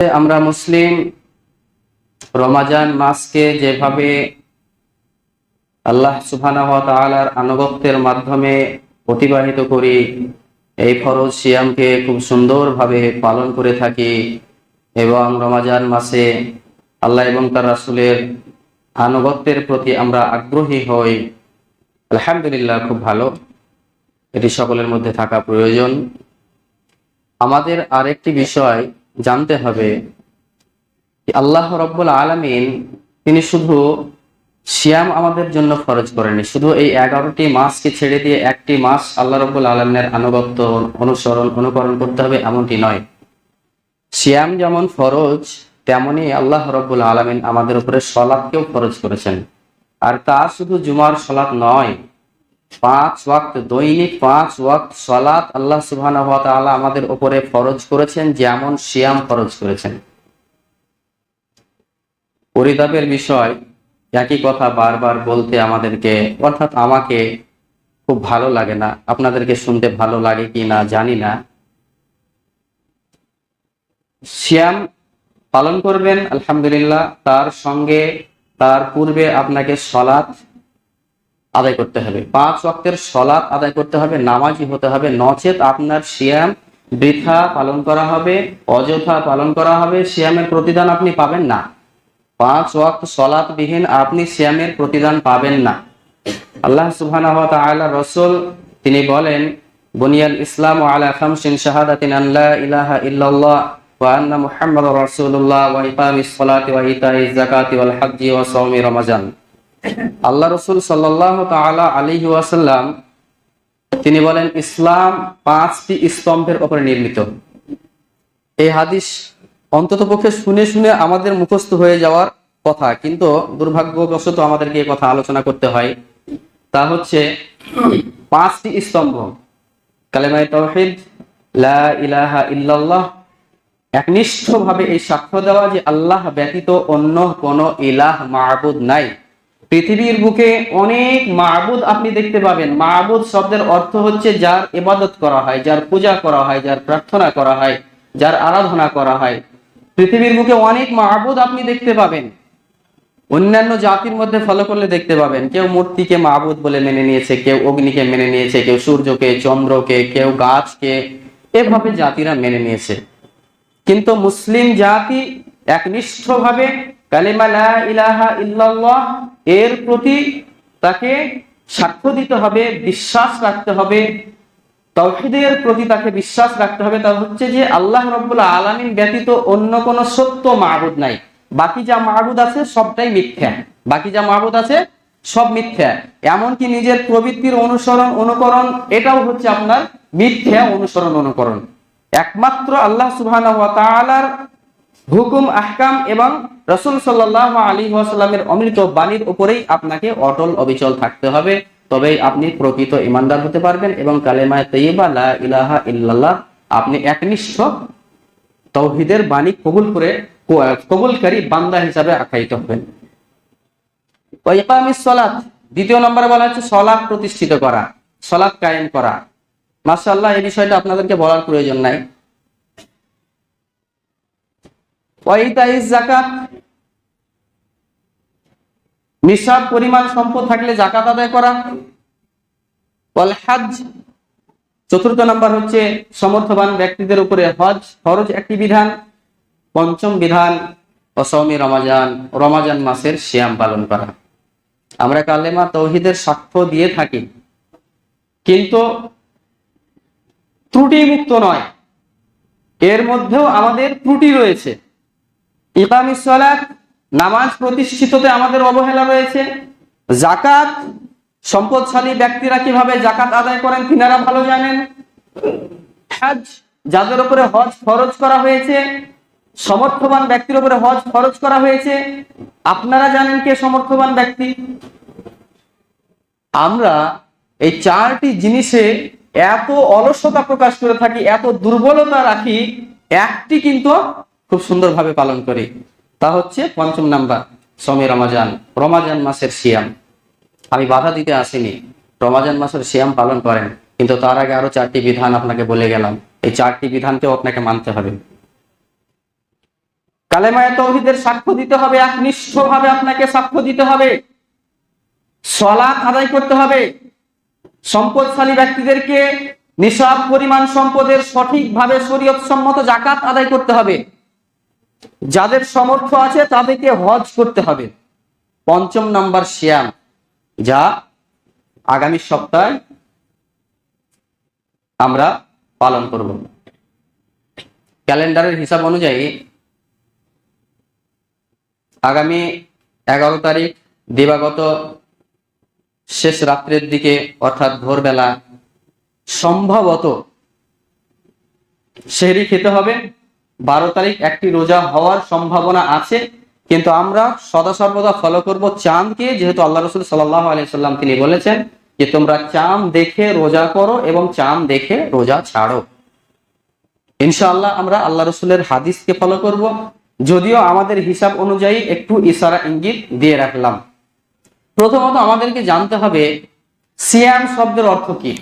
আমরা মুসলিম, রমাজান মাসকে যেভাবে আল্লাহ ওয়া আনুগত্যের মাধ্যমে অতিবাহিত করি, এই ফরজ সিয়ামকে খুব সুন্দরভাবে পালন করে থাকি এবং রমাজান মাসে আল্লাহ এবং তার রাসূলের আনুগত্যের প্রতি আমরা আগ্রহী হই। আলহামদুলিল্লাহ, খুব ভালো। এটি সকলের মধ্যে থাকা প্রয়োজন। আমাদের আরেকটি বিষয় জানতে হবে আল্লাহ রব্বুল আলমিন, তিনি শুধু সিয়াম আমাদের জন্য ফরজ করেনি শুধু এই এগারোটি মাসকে ছেড়ে দিয়ে একটি মাস আল্লাহ রব্বুল আলমিনের আনুগত্য, অনুসরণ, অনুকরণ করতে হবে এমনটি নয়। সিয়াম যেমন ফরজ, তেমনি আল্লাহ রব্বুল আলমিন আমাদের উপরে সলাৎকেও ফরজ করেছেন। আর তা শুধু জুমার সলাৎ নয় পাঁচ ওয়াক্ত দৈনিক, পাঁচ ওয়াক্ত সলাৎ আল্লাহ তাআলা আমাদের উপরে ফরজ করেছেন, যেমন সিয়াম ফরজ করেছেন। পরিতাপের বিষয়, একই কথা বারবার বলতে আমাদেরকে, অর্থাৎ আমাকে খুব ভালো লাগে না, আপনাদেরকে শুনতে ভালো লাগে কি না জানি না। সিয়াম পালন করবেন, আলহামদুলিল্লাহ, তার সঙ্গে, তার পূর্বে আপনাকে সলাৎ আদায় করতে হবে। পাঁচ ওয়াক্তের সলাৎ আদায় করতে হবে, নামাজি হতে হবে, নচেত আপনার সিয়াম বৃথা পালন করা হবে, অযথা পালন করা হবে, সিয়ামের প্রতিদান আপনি পাবেন না। পাঁচ ওয়াক্ত সলাৎ বিহীন আপনি শ্যামের প্রতিদান পাবেন না। আল্লাহ সুবহানাহু রাসূল তিনি বলেন, বুনিয়াল ইসলাম আলা খামসিন শাহাদাতিন সাওমি রমাজান। আল্লাহ রসুল সাল্লাহ তিনি বলেন, ইসলাম পাঁচটি স্তম্ভের উপরে নির্মিত। এই হাদিস অন্তত পক্ষে শুনে শুনে আমাদের মুখস্থ হয়ে যাওয়ার কথা, কিন্তু দুর্ভাগ্যবশত আমাদেরকে এই কথা আলোচনা করতে হয়। তা হচ্ছে, পাঁচটি স্তম্ভ। কালেমায় তৌহিদ, লা ইলাহা ইল্লাল্লাহ, একনিষ্ঠভাবে এই সাক্ষ্য দেওয়া যে আল্লাহ ব্যতীত অন্য কোনো ইলাহ মাহবুদ নাই। পৃথিবীর বুকে অনেক মাহবুদ আপনি দেখতে পাবেন। মাহবুদ শব্দের অর্থ হচ্ছে যার ইবাদত করা হয়, যার পূজা করা হয়, যার প্রার্থনা করা হয়, যার আরাধনা করা হয়। পৃথিবীর বুকে অনেক মাহবুদ আপনি দেখতে পাবেন। অন্যান্য জাতির মধ্যে ফলো করলে দেখতে পাবেন। কেউ মূর্তিকে মাহবুদ বলে মেনে নিয়েছে, কেউ অগ্নিকে মেনে নিয়েছে, কেউ সূর্যকে, চন্দ্রকে, কেউ গাছকে, এভাবে জাতিরা মেনে নিয়েছে। কিন্তু মুসলিম জাতি একনিষ্ঠভাবে কালিমা লা ইলাহা ইল্লাল্লাহ, এর প্রতি তাকে সাক্ষ্য দিতে হবে, বিশ্বাস রাখতে হবে। তৌহিদের প্রতি তাকে বিশ্বাস রাখতে হবে। তা হচ্ছে যে আল্লাহ রব্বুল আলামিন ব্যতীত অন্য কোন সত্য মাহবুদ নাই। বাকি যা মাহবুদ আছে সবটাই মিথ্যা। বাকি যা মাহবুদ আছে সব মিথ্যা। এমনকি নিজের প্রবৃত্তির অনুসরণ, অনুকরণ, এটাও হচ্ছে আপনার মিথ্যা অনুসরণ, অনুকরণ। একমাত্র আল্লাহ তাআলার হুকুম, আহকাম এবং রসুল সাল্লাহ আলী ওয়াসাল্লামের অমৃত বাণীর উপরেই আপনাকে অটল অবিচল থাকতে হবে। তবেই আপনি প্রকৃত ইমানদার হতে পারবেন এবং কালেমায় তৈবা ইলাহা ইল্লাল্লাহ, আপনি একনিষ্ঠ তৌহিদের বাণী কবুল করে কবুলকারী বান্দা হিসাবে আখ্যায়িত হবেন। সলাত, দ্বিতীয় নম্বরে বলা হচ্ছে সলাৎ প্রতিষ্ঠিত করা সলাৎ কায়েম করা। মাশাআল্লাহ, এই বিষয়টা আপনাদেরকে বলার প্রয়োজন নাই। জাকাত নিঃস্বাব পরিমাণ সম্পদ থাকলে জাকাত আদায় করা। হজ। চতুর্থ নাম্বার হচ্ছে সমর্থবান ব্যক্তিদের উপরে হজ। ফরজ একটি বিধান, পঞ্চম বিধান অসমি রমাজান। রমাজান মাসের শ্যাম পালন করা। আমরা কালেমা তৌহিদের সাক্ষ্য দিয়ে থাকি। কিন্তু ত্রুটিমুক্ত নয়। এর মধ্যেও আমাদের ত্রুটি রয়েছে। ইকামিস সালাত, নামাজ প্রতিষ্ঠিততে আমাদের অবহেলা রয়েছে। জাকাত সম্পদশালী ব্যক্তিরা কীভাবে জাকাত আদায় করেন তিনারা ভালো জানেন। হজ, যাদের উপরে হজ ফরজ করা হয়েছে, সমর্থবান ব্যক্তির উপরে হজ ফরজ করা হয়েছে। আপনারা জানেন কে সমর্থবান ব্যক্তি? আমরা এই চারটি জিনিসে এত অলসতা প্রকাশ করে থাকি, এত দুর্বলতা রাখি, একটি কিন্তু খুব সুন্দরভাবে পালন করি। তা হচ্ছে পঞ্চম নাম্বার সমী রমাজান। রমাজান মাসের সিয়াম। আমি বাধা দিতে আসিনি। রমাজান মাসের সিয়াম পালন করেন। কিন্তু তার আগে আরও চারটি বিধান আপনাকে বলে গেলাম। এই চারটি বিধানকেও আপনাকে মানতে হবে। কালেমায় তৌহিদের সাক্ষ্য দিতে হবে। একনিষ্ঠভাবে আপনাকে সাক্ষ্য দিতে হবে। সলাৎ আদায় করতে হবে। সম্পদশালী ব্যক্তিদেরকে নিসাব পরিমাণ সম্পদের সঠিকভাবে শরীয়ত সম্মত জাকাত আদায় করতে হবে। যাদের সমর্থ আছে তাদেরকে হজ করতে হবে। পঞ্চম নাম্বার শ্যাম যা আগামী সপ্তাহে আমরা পালন করব। ক্যালেন্ডারের হিসাব অনুযায়ী আগামী এগারো তারিখ দিবাগত শেষ রাত্রের দিকে, অর্থাৎ ভোরবেলা, সম্ভবত সেহরি খেতে হবে। বারো তারিখ একটি রোজা হওয়ার সম্ভাবনা আছে, কিন্তু আমরা সদা সর্বদা ফলো করব চাঁদকে, যেহেতু আল্লাহ রসুল সাল্লাহ আলিয়াল্লাম তিনি বলেছেন যে তোমরা চাঁদ দেখে রোজা করো এবং চাঁদ দেখে রোজা ছাড়ো। ইনশাআল্লাহ আমরা আল্লাহ রসুলের হাদিসকে ফলো করব। যদিও আমাদের হিসাব অনুযায়ী একটু ইশারা ইঙ্গিত দিয়ে রাখলাম। প্রথমত আমাদেরকে জানতে হবে, সিয়াম শব্দের অর্থ কি?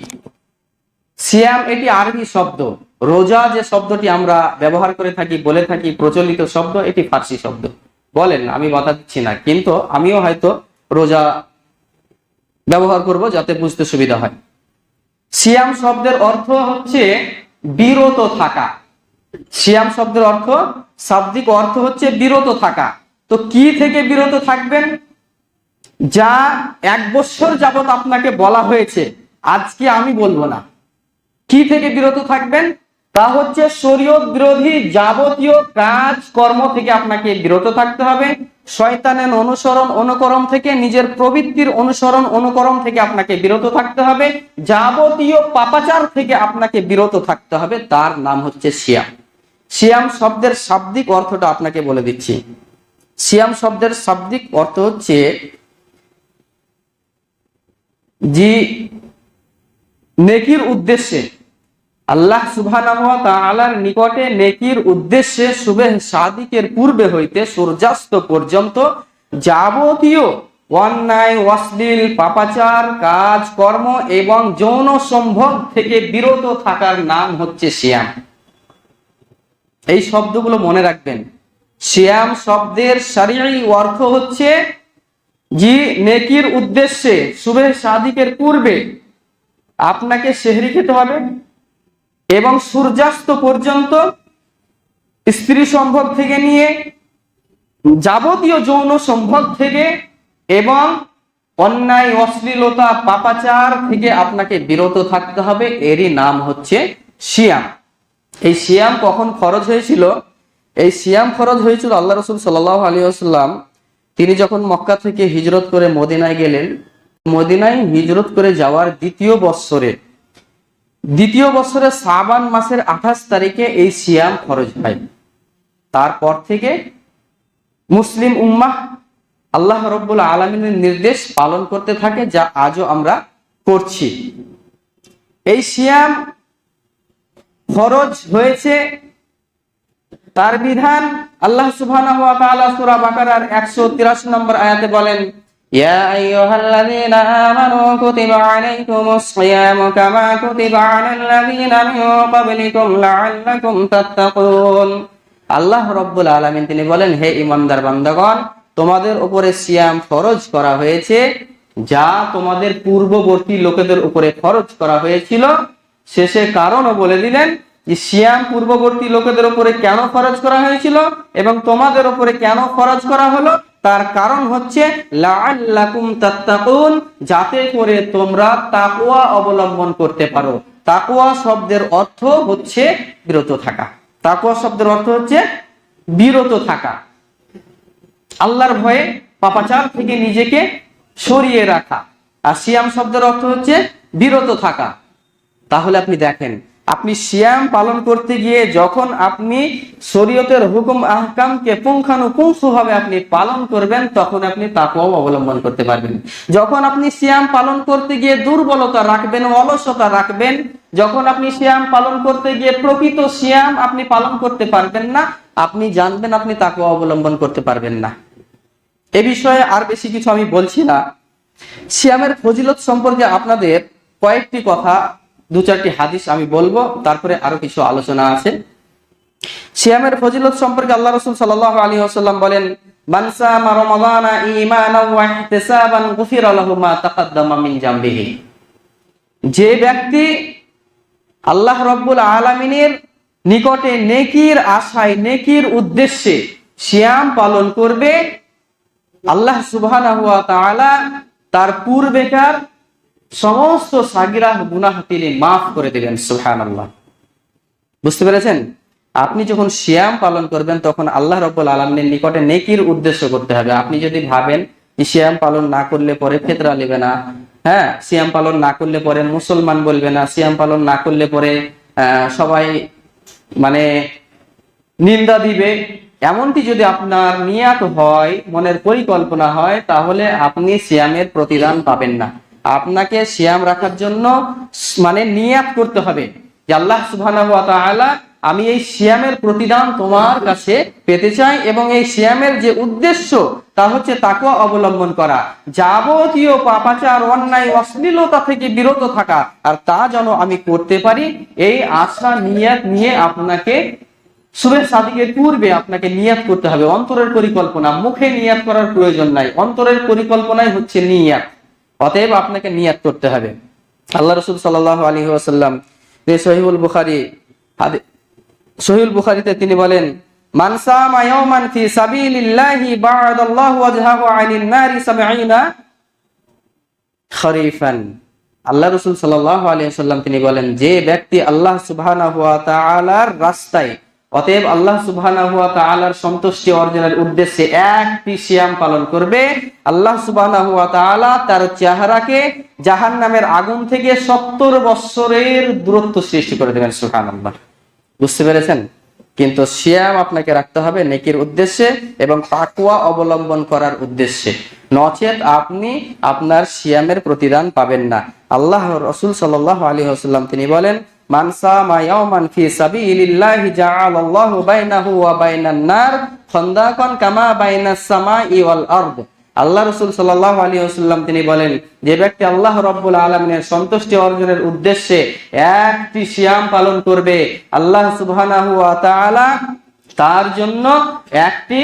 সিয়াম এটি আরবি শব্দ। রোজা যে শব্দটি আমরা ব্যবহার করে থাকি, বলে থাকি, প্রচলিত শব্দ, এটি ফার্সি শব্দ। বলেন, আমি কথা দিচ্ছি না, কিন্তু আমিও হয়তো রোজা ব্যবহার করব যাতে বুঝতে সুবিধা হয়। সিয়াম শব্দের অর্থ হচ্ছে বিরত থাকা। সিয়াম শব্দের অর্থ, শাব্দিক অর্থ হচ্ছে বিরত থাকা। তো কি থেকে বিরত থাকবেন? যা এক বছর যাবত আপনাকে বলা হয়েছে, আজকে আমি বলব না। কি থেকে বিরত থাকবেন? তা হচ্ছে শরীয়ত বিরোধী যাবতীয় কাজ কর্ম থেকে আপনাকে বিরত থাকতে হবে। শয়তানের অনুসরণ অনুকরণ থেকে, নিজের প্রবৃত্তির অনুসরণ অনুকরণ থেকে আপনাকে বিরত থাকতে হবে। যাবতীয় পাপাচার থেকে আপনাকে বিরত থাকতে হবে। তার নাম হচ্ছে সিয়াম। সিয়াম শব্দের শাব্দিক অর্থটা আপনাকে বলে দিচ্ছি। সিয়াম শব্দের শাব্দিক অর্থ হচ্ছে জি নেকির উদ্দেশ্যে আল্লাহ সুবহানার নিকটে নেকির উদ্দেশ্যে শুভে সাদিকের পূর্বে হইতে সূর্যাস্ত পর্যন্ত যাবতীয় অন্যায়, অশ্লীল, পাপাচার, কাজ, কর্ম এবং যৌন সম্ভব থেকে বিরত থাকার নাম হচ্ছে শ্যাম এই শব্দগুলো মনে রাখবেন। শ্যাম শব্দের শারীরিক অর্থ হচ্ছে জি নেকির উদ্দেশ্যে শুভে সাদিকের পূর্বে আপনাকে সেহরি খেতে হবে। এবং সূর্যাস্ত পর্যন্ত স্ত্রী সম্ভব থেকে নিয়ে যাবতীয় যৌন সম্ভব থেকে এবং অন্যায়, অশ্লীলতা, পাপাচার থেকে আপনাকে বিরত থাকতে হবে। এরই নাম হচ্ছে সিয়াম। এই সিয়াম কখন খরচ হয়েছিল? এই সিয়াম খরচ হয়েছিল আল্লাহ রসুল সাল্লাহ আলী আসাল্লাম তিনি যখন মক্কা থেকে হিজরত করে মদিনায় গেলেন। মদিনায় হিজরত করে যাওয়ার দ্বিতীয় বৎসরে দ্বিতীয় বছরে সাবান মাসের আঠাশ তারিখে এই সিয়াম খরচ হয়। তারপর থেকে মুসলিম উম্মাহ আল্লাহ রব্বুল আলমিনের নির্দেশ পালন করতে থাকে, যা আজও আমরা করছি। এই সিয়াম ফরজ হয়েছে, তার বিধান আল্লাহ সূরা বাকারার 183 নম্বর আয়াতে বলেন ইয়া আইয়ুহাল্লাযীনা আমানু কুতিবা আলাইকুমুস সিয়ামু কামা কুতিবা আলাল লাযীনা মিন ক্বাবলিকুম লাআল্লাকুম তাত্তাকুন আল্লাহ রাব্বুল আলামিন তিনি বলেন, হে ঈমানদার বান্দাগণ, তোমাদের উপরে সিয়াম ফরজ করা হয়েছে, যা তোমাদের পূর্ববর্তী লোকেদের উপরে ফরজ করা হয়েছিল। শেষে কারণও বলে দিলেন যে, সিয়াম পূর্ববর্তী লোকেদের উপরে কেন ফরজ করা হয়েছিল এবং তোমাদের উপরে কেন ফরজ করা হলো? তার কারণ হচ্ছে যাতে করে তোমরা তাকওয়া অবলম্বন করতে পারো। তাকওয়া শব্দের অর্থ হচ্ছে বিরত থাকা। তাকওয়া শব্দের অর্থ হচ্ছে বিরত থাকা। আল্লাহর ভয়ে পাপাচার থেকে নিজেকে সরিয়ে রাখা। আর সিয়াম শব্দের অর্থ হচ্ছে বিরত থাকা। তাহলে আপনি দেখেন আপনি সিয়াম পালন করতে গিয়ে যখন আপনি শরীয়তের হুকুম, আহকামকে পুঙ্খানুপুঙ্খভাবে আপনি পালন করবেন, তখন আপনি তাকেও অবলম্বন করতে পারবেন। যখন আপনি সিয়াম পালন করতে গিয়ে দুর্বলতা রাখবেন, অলসতা রাখবেন, যখন আপনি সিয়াম পালন করতে গিয়ে প্রকৃত সিয়াম আপনি পালন করতে পারবেন না, আপনি জানবেন আপনি তাকে অবলম্বন করতে পারবেন না। এ বিষয়ে আর বেশি কিছু আমি বলছি না। সিয়ামের ফজিলত সম্পর্কে আপনাদের কয়েকটি কথা দু চারটি হাদিস আমি বলব, তারপরে আরও কিছু আলোচনা আছে। সিয়ামের ফজিলত সম্পর্কে আল্লাহ রসুল সাল্লাহ আলী আসাল্লাম বলেন যে ব্যক্তি আল্লাহ রব্বুল আলমিনের নিকটে নেকির আশায়, নেকির উদ্দেশ্যে শিয়াম পালন করবে, আল্লাহ তাআলা তার পূর্বেকার সমস্ত সাগিরা গুনাহ তিনি মাফ করে দিবেন সুবহানাল্লাহ। বুঝতে পেরেছেন? আপনি যখন শিয়াম পালন করবেন, তখন আল্লাহ রব্বুল আলমিনের নিকটে নেকির উদ্দেশ্য করতে হবে। আপনি যদি ভাবেন শিয়াম পালন না করলে পরে ফেতরা নেবে না হ্যাঁ সিয়াম পালন না করলে পরে মুসলমান বলবে না, সিয়াম পালন না করলে পরে সবাই মানে নিন্দা দিবে, এমনটি যদি আপনার নিয়াত হয়, মনের পরিকল্পনা হয়, তাহলে আপনি সিয়ামের প্রতিদান পাবেন না। আপনাকে সিয়াম রাখার জন্য মানে নিয়াত করতে হবে আল্লাহ তাআলা, আমি এই সিয়ামের প্রতিদান তোমার কাছে পেতে চাই এবং এই সিয়ামের যে উদ্দেশ্য তা হচ্ছে তাকে অবলম্বন করা। যাবতীয় পাপাচার, অন্যায়, অশ্লীলতা থেকে বিরত থাকা। আর তা যেন আমি করতে পারি, এই আশা, নিয়াত নিয়ে আপনাকে সুবের সাদিকের পূর্বে আপনাকে নিয়াত করতে হবে। অন্তরের পরিকল্পনা, মুখে নিয়াত করার প্রয়োজন নাই। অন্তরের পরিকল্পনাই হচ্ছে নিয়াত। অতএব আপনাকে নিয়াত করতে হবে। আল্লাহ রসুল সাল্লাহ আলী ওয়াসাল্লাম সহিউল বুখারি সহিউল বুখারিতে তিনি বলেন তিনি বলেন, যে ব্যক্তি আল্লাহ সুবহানাহু রাস্তায় অতএব আল্লাহ তাআলার সন্তুষ্টি অর্জনের উদ্দেশ্যে একটি সিয়াম পালন করবে। আল্লাহ তাআলা তার চেহারাকে জাহান্নামের আগুন থেকে সত্তর বৎসরের দূরত্ব সৃষ্টি করে দেবেন, সুবহানাল্লাহ। বুঝতে পেরেছেন? কিন্তু সিয়াম আপনাকে রাখতে হবে নেকির উদ্দেশ্যে এবং তাকুয়া অবলম্বন করার উদ্দেশ্যে। নচেত আপনি আপনার সিয়ামের প্রতিদান পাবেন না। আল্লাহ রসুল সাল্লাহ আলী আসাল্লাম তিনি বলেন মানসা মায়ামান ফি সাবিলিল্লাহি জাআলাল্লাহু বাইনাহু ওয়া বাইনান নার কামা বাইনাস সামাই ওয়াল আরদ। আল্লাহ রসুল সাল্লাহ আলী আসাল্লাম তিনি বলেন, যে ব্যক্তি আল্লাহ রব্বুল আলমিনের সন্তুষ্টি অর্জনের উদ্দেশ্যে একটি সিয়াম পালন করবে, আল্লাহ সুবহানাহু ওয়া তাআলা তার জন্য একটি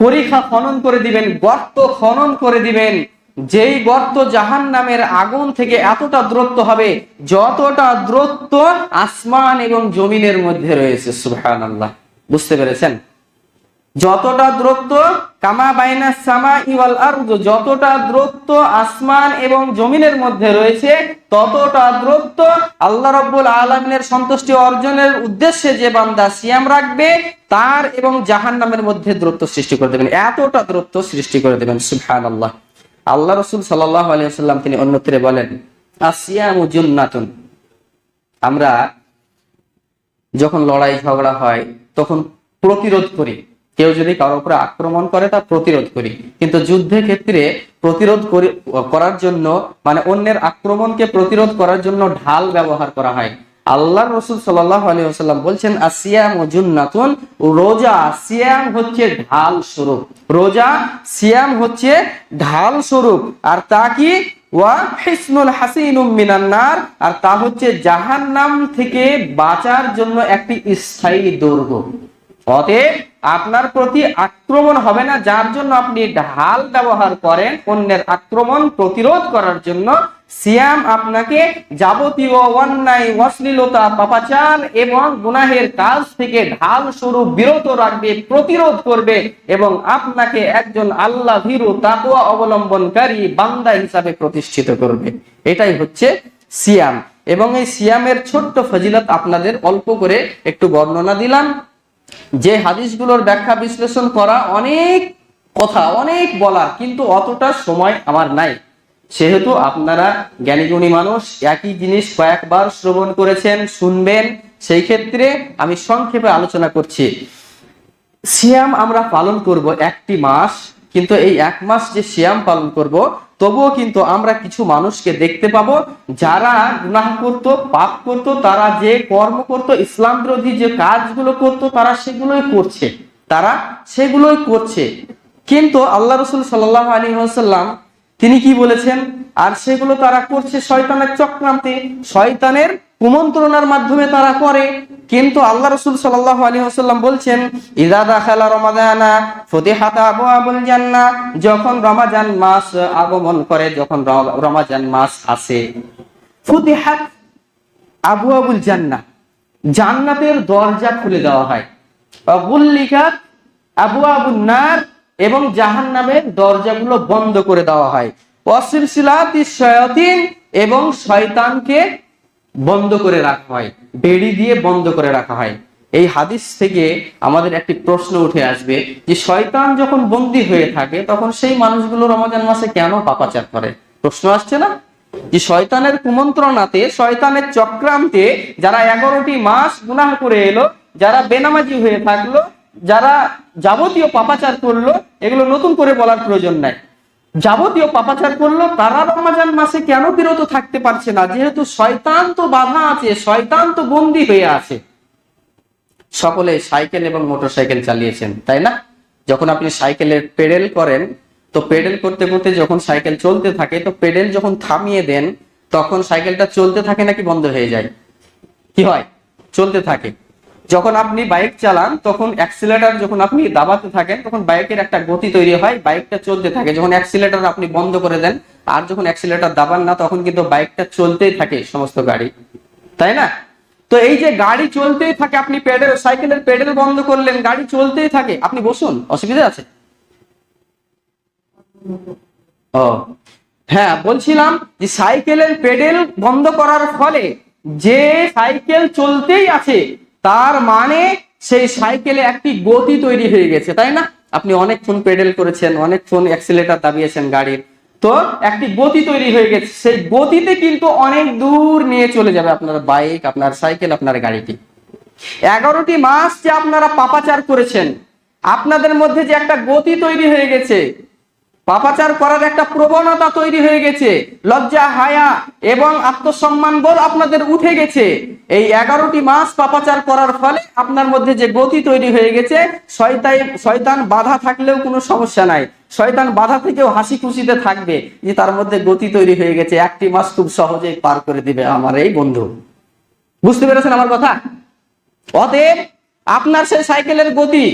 পরীক্ষা খনন করে দিবেন, গর্ত খনন করে দিবেন। যেই গর্ত জাহান নামের আগুন থেকে এতটা দূরত্ব হবে, যতটা দূরত্ব আসমান এবং জমিনের মধ্যে রয়েছে, সুবহানাল্লাহ। বুঝতে পেরেছেন? যতটা দূরত্ব, কামা বাইনা সামা ইওয়াল আরদ, যতটা দূরত্ব আসমান এবং জমিনের মধ্যে রয়েছে, ততটা দূরত্ব আল্লাহ রব্বুল আলামিনের সন্তুষ্টি অর্জনের উদ্দেশ্যে যে বান্দা সিয়াম রাখবে, তার এবং জাহান্নামের মধ্যে দূরত্ব সৃষ্টি করে দেবেন। এতটা দূরত্ব সৃষ্টি করে দেবেন, সুবহানাল্লাহ। আল্লাহ রাসূল সাল্লাল্লাহু আলাইহি ওয়াসাল্লাম তিনি অন্যত্রে বলেন, আসিয়ামু আমরা যখন লড়াই ঝগড়া হয়, তখন প্রতিরোধ করি। কেউ যদি কারোর উপরে আক্রমণ করে, তা প্রতিরোধ করি। কিন্তু যুদ্ধের ক্ষেত্রে প্রতিরোধ করি- করার জন্য মানে অন্যের আক্রমণকে প্রতিরোধ করার জন্য ঢাল ব্যবহার করা হয়। আল্লাহ রসুল আসাল্লাম বলছেন, আসিয়াম জুন্নাতুন, রোজা সিয়াম হচ্ছে ঢাল স্বরূপ। রোজা সিয়াম হচ্ছে ঢাল স্বরূপ। আর তা কি? আর তা হচ্ছে থেকে বাঁচার জন্য একটি স্থায়ী দুর্গ। অতএব আপনার প্রতি আক্রমণ হবে না। যার জন্য আপনি ঢাল ব্যবহার করেন, অন্যের আক্রমণ প্রতিরোধ করার জন্য সিয়াম আপনাকে যাবতীয় অন্যায়, অশ্লীলতা, পাপাচার এবং গুনাহের কাজ থেকে ঢাল স্বরূপ বিরত রাখবে, প্রতিরোধ করবে এবং আপনাকে একজন আল্লাহ ভীরু তাকুয়া অবলম্বনকারী বান্দা হিসাবে প্রতিষ্ঠিত করবে। এটাই হচ্ছে সিয়াম। এবং এই সিয়ামের ছোট্ট ফজিলত আপনাদের অল্প করে একটু বর্ণনা দিলাম। যে হাদিসগুলোর ব্যাখ্যা বিশ্লেষণ করা অনেক কথা, অনেক বলার, কিন্তু অতটা সময় আমার নাই। সেহেতু আপনারা জ্ঞানীগুণী মানুষ একই জিনিস কয়েকবার শ্রবণ করেছেন, শুনবেন। সেই ক্ষেত্রে আমি সংক্ষেপে আলোচনা করছি। সিয়াম আমরা পালন করব একটি মাস, কিন্তু এই এক মাস যে সিয়াম পালন করব, তবুও কিন্তু আমরা কিছু মানুষকে দেখতে পাবো যারা গুনাহ করত, পাপ করত, তারা যে কর্ম করত, ইসলাম বিরোধী যে কাজগুলো করত, তারা সেগুলোই করছে। তারা সেগুলোই করছে। কিন্তু আল্লাহ রসুল সাল্লাহ আলী সাল্লাম তিনি কি বলেছেন? আর সেগুলো তারা করছে শয়তানের চক্রান্তে। শয়তানের কুমন্ত্রণার মাধ্যমে তারা করে। কিন্তু আল্লাহ রসুল সাল্লাহ আলী হাসাল্লাম বলছেন ইদা দাখালা রমাদানা ফতিহাতা আবু আবুল জান্না যখন রমাজান মাস আগমন করে, যখন রমাজান মাস আসে, ফতিহাত আবু আবুল জান্না জান্নাতের দরজা খুলে দেওয়া হয়। বুল্লিকাত আবু আবুল নার। এবং জাহান জাহান্নামের দরজাগুলো বন্ধ করে দেওয়া হয়। অসিলসিলাতি শয়াতিন এবং শয়তানকে বন্ধ করে রাখা হয়, বেড়ি দিয়ে বন্ধ করে রাখা হয়। এই হাদিস থেকে আমাদের একটি প্রশ্ন উঠে আসবে যে, শয়তান যখন বন্দী হয়ে থাকে, তখন সেই মানুষগুলো রমজান মাসে কেন পাপাচার করে? প্রশ্ন আসছে না? যে, শয়তানের কুমন্ত্রণাতে, শয়তানের চক্রান্তে যারা এগারোটি মাস গুনাহ করে এলো, যারা বেনামাজি হয়ে থাকল, যারা যাবতীয় পাপাচার করল, এগুলো নতুন করে বলার প্রয়োজন নাই। যাবতীয় পাপাচার করল, তারা রমজান মাসে কেন বিরত থাকতে পারছে না? যেহেতু শয়তান তো বাধা আছে, শয়তান তো বন্দী হয়ে আছে। সকলে সাইকেল এবং মোটরসাইকেল চালিয়েছেন, তাই না? যখন আপনি সাইকেলের পেডেল করেন, তো পেডেল করতে করতে যখন সাইকেল চলতে থাকে, তো পেডেল যখন থামিয়ে দেন, তখন সাইকেলটা চলতে থাকে নাকি বন্ধ হয়ে যায়? কি হয়? চলতে থাকে। যখন আপনি বাইক চালান, তখন অ্যাক্সিলেটার যখন আপনি দাবাতে থাকেন, তখন বাইকের একটা গতি তৈরি হয় বাইকটা চলতে থাকে। যখন অ্যাক্সিলেটার আপনি বন্ধ করে দেন, আর যখন অ্যাক্সিলেটার দাবান না, তখন কিন্তু বাইকটা চলতেই থাকে সমস্ত গাড়ি। তাই না? তো এই যে গাড়ি চলতেই থাকে, আপনি পেডেল সাইকেলের পেডেল বন্ধ করলেন, গাড়ি চলতেই থাকে। আপনি বসুন, অসুবিধা আছে? ও। হ্যাঁ বলছিলাম যে সাইকেলের পেডেল বন্ধ করার ফলে যে সাইকেল চলতেই আছে তার মানে সেই সাইকেলে একটি গতি তৈরি হয়ে গেছে, তাই না? আপনি অনেকক্ষণ পেডেল করেছেন অনেকক্ষণ অ্যাক্সিলেটার দাবিয়েছেন গাড়ির। তো একটি গতি তৈরি হয়ে গেছে, সেই গতিতে কিন্তু অনেক দূর নিয়ে চলে যাবে আপনার বাইক আপনার সাইকেল, আপনার গাড়িটি। এগারোটি মাস যে আপনারা পাপাচার করেছেন, আপনাদের মধ্যে যে একটা গতি তৈরি হয়ে গেছে, পাপাচার করার একটা প্রবণতা তৈরি হয়ে গেছে, লজ্জা, হায়া এবং আত্মসম্মান বোধ আপনাদের উঠে গেছে। এই এগারোটি মাস পাপাচার করার ফলে আপনার মধ্যে যে গতি তৈরি হয়ে গেছে শয়তান শয়তান বাধা থাকলেও কোনো সমস্যা নাই। শয়তান বাধা থেকেও হাসি খুশিতে থাকবে যে তার মধ্যে গতি তৈরি হয়ে গেছে। একটি মাস খুব সহজেই পার করে দিবে আমার এই বন্ধু। বুঝতে পেরেছেন আমার কথা? অতএব আপনার সেই সাইকেলের গতি,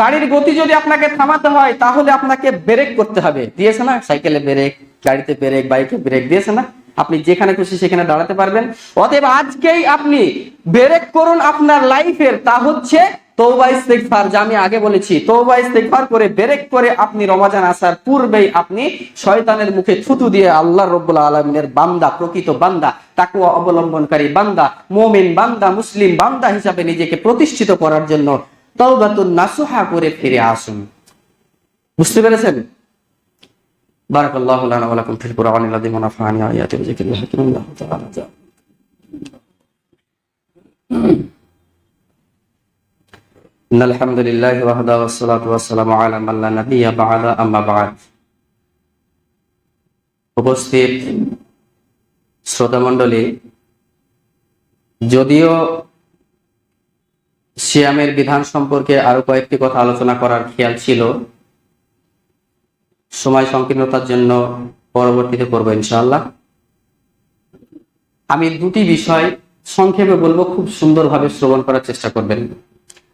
গাড়ির গতি যদি আপনাকে থামাতে হয়, তাহলে আপনাকে ব্রেক করতে হবে। দিয়েছে না সাইকেলে ব্রেক, গাড়িতে ব্রেক, বাইকে ব্রেক, দিয়েছে না? আপনি যেখানে খুশি সেখানে দাঁড়াতে পারবেন। অতএব আজকেই আপনি ব্রেক করুন আপনার লাইফের তা হচ্ছে আগে বলেছি। পূর্বেই আপনি শয়তানের মুখে থুতু দিয়ে আল্লাহ বান্দা, প্রকৃত বান্দা অবলম্বনকারী বান্দা, মোমিন বান্দা, মুসলিম বান্দা হিসাবে নিজেকে প্রতিষ্ঠিত করার জন্য তওবাতুন নাসুহা করে ফিরে আসুন। বুঝতে পেরেছেন? বারাকাল্লাহু লানা ওয়া লাকুম ফিল কুরআনিল আযীম ওয়া নাফা'নি ওয়া ইয়াতি বিযিকরিল হাকিম আল্লাহু তাআলা যা إن الحمد لله وحده والصلاة والسلام على من لا نبي بعد أما بعد উপস্থিত শ্রোতা মণ্ডলী যদিও সিয়ামের বিধান সম্পর্কে আরো কয়েকটি কথা আলোচনা করার খেয়াল ছিল সময় সংকীর্ণতার জন্য পরবর্তীতে করব ইনশাআল্লাহ। আমি দুটি বিষয় সংক্ষেপে বলব, খুব সুন্দরভাবে শ্রবণ করার চেষ্টা করবেন।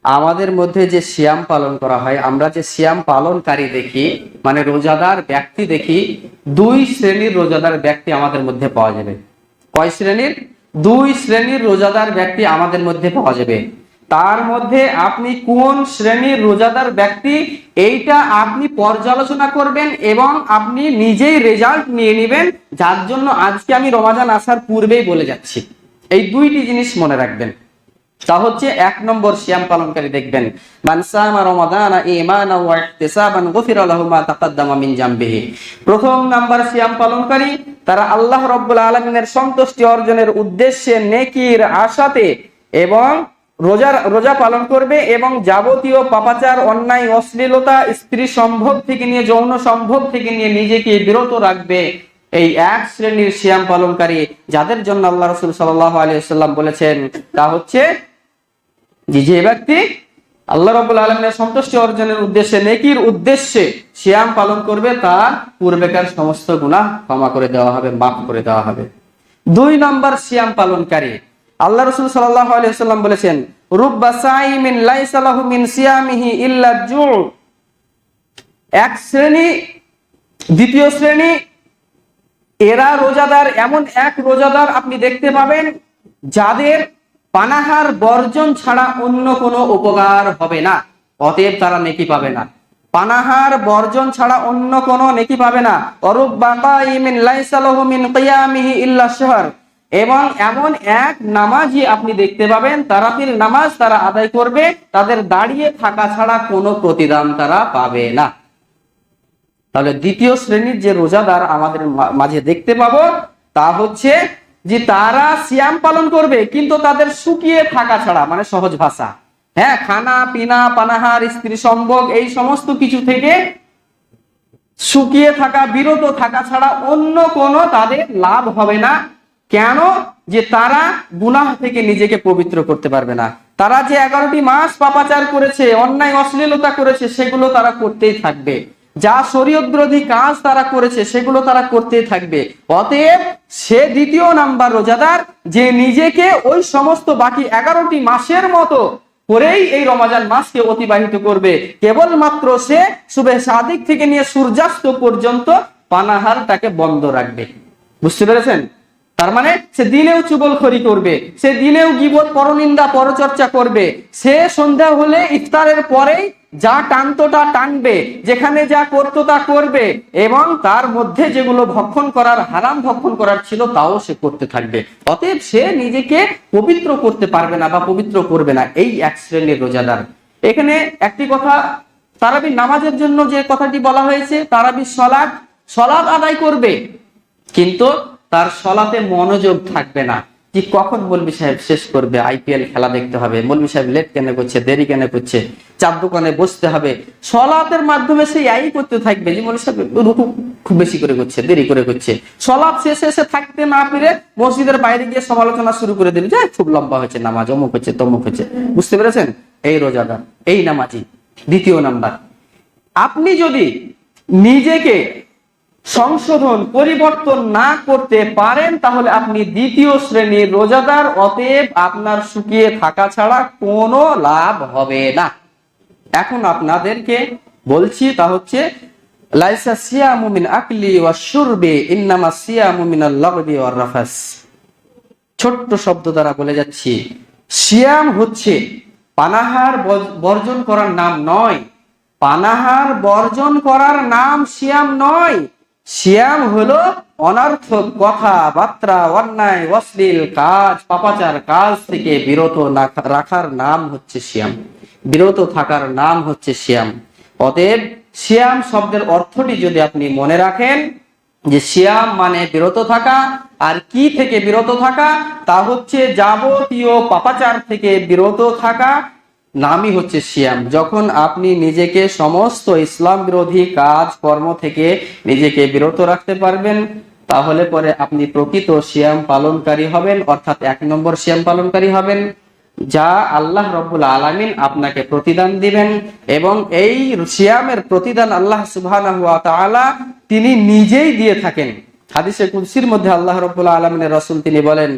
আমাদের মধ্যে যে সিয়াম পালন করা হয়, আমরা যে সিয়াম পালনকারী দেখি মানে রোজাদার ব্যক্তি দেখি, দুই শ্রেণির রোজাদার ব্যক্তি আমাদের মধ্যে পাওয়া যাবে। কয় শ্রেণির? দুই শ্রেণির রোজাদার ব্যক্তি আমাদের মধ্যে পাওয়া যাবে। তার মধ্যে আপনি কোন শ্রেণির রোজাদার ব্যক্তি? এইটা আপনি পর্যালোচনা করবেন এবং আপনি নিজেই রেজাল্ট নিয়ে নেবেন। যার জন্য আজকে আমি রমাজান আসার পূর্বেই বলে যাচ্ছি। এই দুইটি জিনিস মনে রাখবেন। তা হচ্ছে এক নম্বর সিয়াম পালনকারী দেখবেন। প্রথম নাম্বার সিয়াম পালনকারী, তারা আল্লাহ রাব্বুল আলামিনের সন্তুষ্টি অর্জনের উদ্দেশ্যে নেকির আশাতে এবং রোজা রোজা পালন করবে এবং যাবতীয় পাপাচার, অন্যায়, অশ্লীলতা, স্ত্রী সম্ভব থেকে নিয়ে, যৌন সম্ভব থেকে নিয়ে নিজেকে বিরত রাখবে এই এক শ্রেণির সিয়াম পালনকারী। যাদের জন্য আল্লাহ রসুল সাল্লাহ আলিয়াল্লাম বলেছেন, তা হচ্ছে যে যে ব্যক্তি আল্লাহ রবুল আলমের সন্তুষ্টি অর্জনের উদ্দেশ্যে, নেকির উদ্দেশ্যে সিয়াম পালন করবে, তার পূর্বেকার সমস্ত গুনাহ ক্ষমা করে দেওয়া হবে, মাফ করে দেওয়া হবে। দুই নম্বর সিয়াম পালনকারী আল্লাহ রসুল আলাইসাল্লাম বলেছেন এক শ্রেণি, দ্বিতীয় শ্রেণি, এরা রোজাদার, এমন এক রোজাদার আপনি দেখতে পাবেন, যাদের পানাহার বর্জন ছাড়া অন্য কোনো উপকার হবে না, অতএব তারা নেকি পাবে না। পানাহার বর্জন ছাড়া অন্য কোনো নেকি পাবে না। অরূপ বাবা ইমিন লাইসালহু মিন কিয়ামিহি ইল্লা শাহর। এবং এমন এক নামাজই আপনি দেখতে পাবেন তারাবির নামাজ তারা আদায় করবে, তাদের দাঁড়িয়ে থাকা ছাড়া কোনো প্রতিদান তারা পাবে না। তাহলে দ্বিতীয় শ্রেণির যে রোজাদার আমাদের মাঝে দেখতে পাবো, তা হচ্ছে যে তারা সিয়াম পালন করবে, কিন্তু তাদের শুকিয়ে থাকা ছাড়া মানে সহজ ভাষা। হ্যাঁ খানা, পিনা, পানাহার, স্ত্রী সম্ভোগ, এই সমস্ত কিছু থেকে শুকিয়ে থাকা, বিরত থাকা ছাড়া অন্য কোনো তাদের লাভ হবে না। কেন যে তারা গুনাহ থেকে নিজেকে পবিত্র করতে পারবে না? তারা যে এগারোটি মাস পাপাচার করেছে, অন্যায়, অশ্লীলতা করেছে, সেগুলো তারা করতেই থাকবে। যা শরীয়ত বিরোধী কাজ তারা করেছে, সেগুলো তারা করতেই থাকবে। অতএব সে দ্বিতীয় নাম্বার রোজাদার, যে নিজেকে ওই সমস্ত বাকি এগারোটি মাসের মতো করেই এই রমাজান মাসকে অতিবাহিত করবে। কেবলমাত্র সে শুভে সাদিক থেকে নিয়ে সূর্যাস্ত পর্যন্ত পানাহারটাকে বন্ধ রাখবে। বুঝতে পেরেছেন? তার মানে সে দিনেও চুগলখড়ি করবে, সে দিলেও গিবত, পরনিন্দা, পরচর্চা করবে। সে সন্ধ্যা হলে ইফতারের পরেই যা টানতোটা টানবে, যেখানে যা করতো তা করবে এবং তার মধ্যে যেগুলো ভক্ষণ করার, হারাম ভক্ষণ করার ছিল তাও সে করতে থাকবে। অতএব সে নিজেকে পবিত্র করতে পারবে না বা পবিত্র করবে না, এই এক শ্রেণির রোজাদার। এখানে একটি কথা তারাবি নামাজের জন্য যে কথাটি বলা হয়েছে তারাবি সলাদ সলাদ আদায় করবে। কিন্তু তার সলাতে মনোযোগ থাকবে না। কি কখন মৌলবী সাহেব শেষ করবে? আইপিএল খেলা দেখতে হবে। মৌলবী সাহেব লেট কেন করছে? দেরি কেন করছে? চার দোকানে বসতে হবে। সলাতের মাধ্যমে সেই আই করতে থাকবে যে মৌলবী সাহেব রুকু খুব বেশি করে করছে, দেরি করে করছে। সলাপ শেষে এসে থাকতে না পেরে মসজিদের বাইরে গিয়ে সমালোচনা শুরু করে দিল যে খুব লম্বা হয়েছে নামাজ, অমুক হচ্ছে তমুক হচ্ছে বুঝতে পেরেছেন? এই রোজাদার, এই নামাজি, দ্বিতীয় নাম্বার। আপনি যদি নিজেকে সংশোধন পরিবর্তন না করতে পারেন, তাহলে আপনি দ্বিতীয় শ্রেণির রোজাদার, অতএব আপনার শুকিয়ে থাকা ছাড়া কোনো লাভ হবে না। এখন আপনাদেরকে বলছি তা হচ্ছে, লাইসা আকলি ছোট্ট শব্দ দ্বারা বলে যাচ্ছি, সিয়াম হচ্ছে পানাহার বর্জন করার নাম নয়। পানাহার বর্জন করার নাম সিয়াম নয়। সিয়াম হলো অনর্থক কথা বার্তা অন্যায়, অশ্লীল কাজ, পাপাচার কাজ থেকে বিরত রাখার নাম হচ্ছে সিয়াম। বিরত থাকার নাম হচ্ছে সিয়াম। অতএব সিয়াম শব্দের অর্থটি যদি আপনি মনে রাখেন, যে সিয়াম মানে বিরত থাকা, আর কি থেকে বিরত থাকা, তা হচ্ছে যাবতীয় পাপাচার থেকে বিরত থাকা নামই হচ্ছে সিয়াম। যখন আপনি নিজেকে সমস্ত ইসলাম বিরোধী কাজ, কর্ম থেকে নিজেকে বিরত রাখতে পারবেন, তাহলে পরে আপনি প্রকৃত সিয়াম পালনকারী হবেন, অর্থাৎ এক নম্বর সিয়াম পালনকারী হবেন, যা আল্লাহ রব্বুল আলামিন আপনাকে প্রতিদান দিবেন এবং এই সিয়ামের প্রতিদান আল্লাহ তাআলা তিনি নিজেই দিয়ে থাকেন। হাদিসে কুলসির মধ্যে আল্লাহ রব্বুল আলামিনের রসুল তিনি বলেন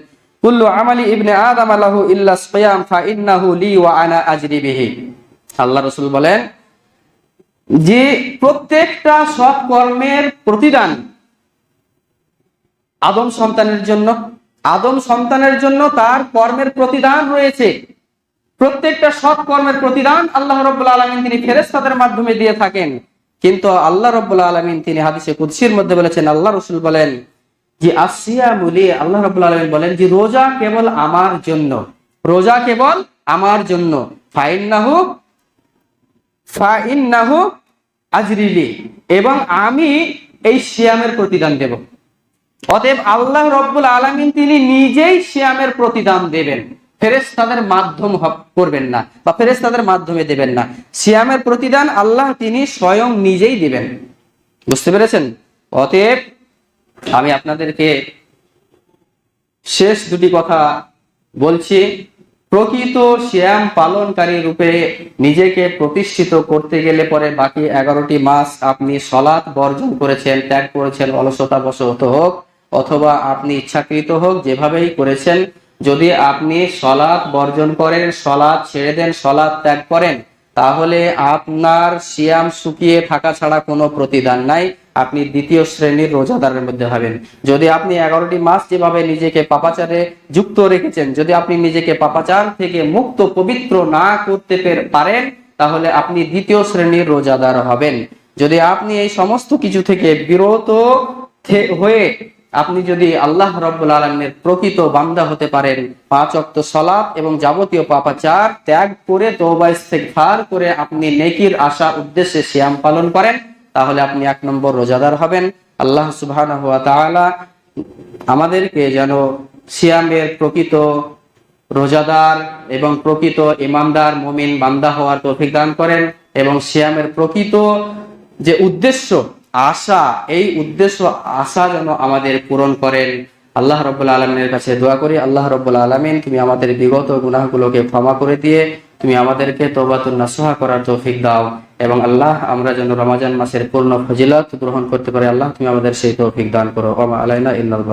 কুল্লু আমালি ইবনে আদম আলাহু ইল্লা সিয়াম ফা ইন্নাহু লি ওয়া আনা আজরি বিহি। আল্লাহ রাসূল বলেন, যে প্রত্যেকটা সৎ কর্মের প্রতিদান আদম সন্তানের জন্য, আদম সন্তানের জন্য তার কর্মের প্রতিদান রয়েছে। প্রত্যেকটা সৎ কর্মের প্রতিদান আল্লাহ রব্বুল আলমিন তিনি ফেরেস্তাদের মাধ্যমে দিয়ে থাকেন। কিন্তু আল্লাহ রব্বুল আলমিন তিনি হাদিসে কুদসির মধ্যে বলেছেন, আল্লাহ রসুল বলেন যে আসিয়া মুলি আল্লাহ রব্বুল আলমিন বলেন যে, রোজা কেবল আমার জন্য। রোজা কেবল আমার জন্য। এবং আমি এই সিয়ামের প্রতিদান দেব। অতএব আল্লাহ রব্বুল আলমিন তিনি নিজেই সিয়ামের প্রতিদান দেবেন। ফেরেস তাদের মাধ্যম করবেন না বা ফেরেস তাদের মাধ্যমে দেবেন না। সিয়ামের প্রতিদান আল্লাহ তিনি স্বয়ং নিজেই দিবেন। বুঝতে পেরেছেন? অতএব আমি আপনাদেরকে শেষ দুটি কথা বলছি। প্রকৃত শ্যাম পালনকারী রূপে নিজেকে প্রতিষ্ঠিত করতে গেলে পরে বাকি এগারোটি মাস আপনি সলাৎ বর্জন করেছেন, ত্যাগ করেছেন, অলসতা বশত হোক অথবা আপনি ইচ্ছাকৃত হোক, যেভাবেই করেছেন, যদি আপনি সলাৎ বর্জন করেন, সলাৎ ছেড়ে দেন, সলাৎ ত্যাগ করেন, তাহলে আপনার সিয়াম শুকিয়ে থাকা ছাড়া কোনো প্রতিদান নাই। আপনি দ্বিতীয় শ্রেণির রোজাদারের মধ্যে হবেন। যদি আপনি এগারোটি মাস যেভাবে নিজেকে পাপাচারে যুক্ত রেখেছেন, যদি আপনি নিজেকে পাপাচার থেকে মুক্ত, পবিত্র না করতে পারেন, তাহলে আপনি দ্বিতীয় শ্রেণির রোজাদার হবেন। যদি আপনি এই সমস্ত কিছু থেকে বিরত হয়ে আপনি যদি আল্লাহ রব্বুল আলমের প্রকৃত বান্দা হতে পারেন, পাঁচ অক্ত সলাপ এবং যাবতীয় পাপাচার ত্যাগ করে ইস্তেগফার করে আপনি নেকির আশা, উদ্দেশ্যে শ্যাম পালন করেন তাহলে আপনি এক নম্বর রোজাদার হবেন। আল্লাহ তাআলা আমাদেরকে যেন সিয়ামের প্রকৃত রোজাদার এবং প্রকৃত ইমানদার মমিন বান্দা হওয়ার তৌফিক দান করেন এবং সিয়ামের প্রকৃত যে উদ্দেশ্য, আশা, এই উদ্দেশ্য, আশা যেন আমাদের পূরণ করেন। আল্লাহ রব্বুল আলমিনের কাছে দোয়া করি, আল্লাহ রব্বুল আলমিন তুমি আমাদের বিগত গুনাহগুলোকে ক্ষমা করে দিয়ে তুমি আমাদেরকে তোবাতুল নাসুহা করার তৌফিক দাও। এবং আল্লাহ, আমরা যেন রমাজান মাসের পূর্ণ ফজিলত গ্রহণ করতে পারি। আল্লাহ, তুমি আমাদের সেই তৌফিক দান করো। ওমা আলাইনা ইল্লাল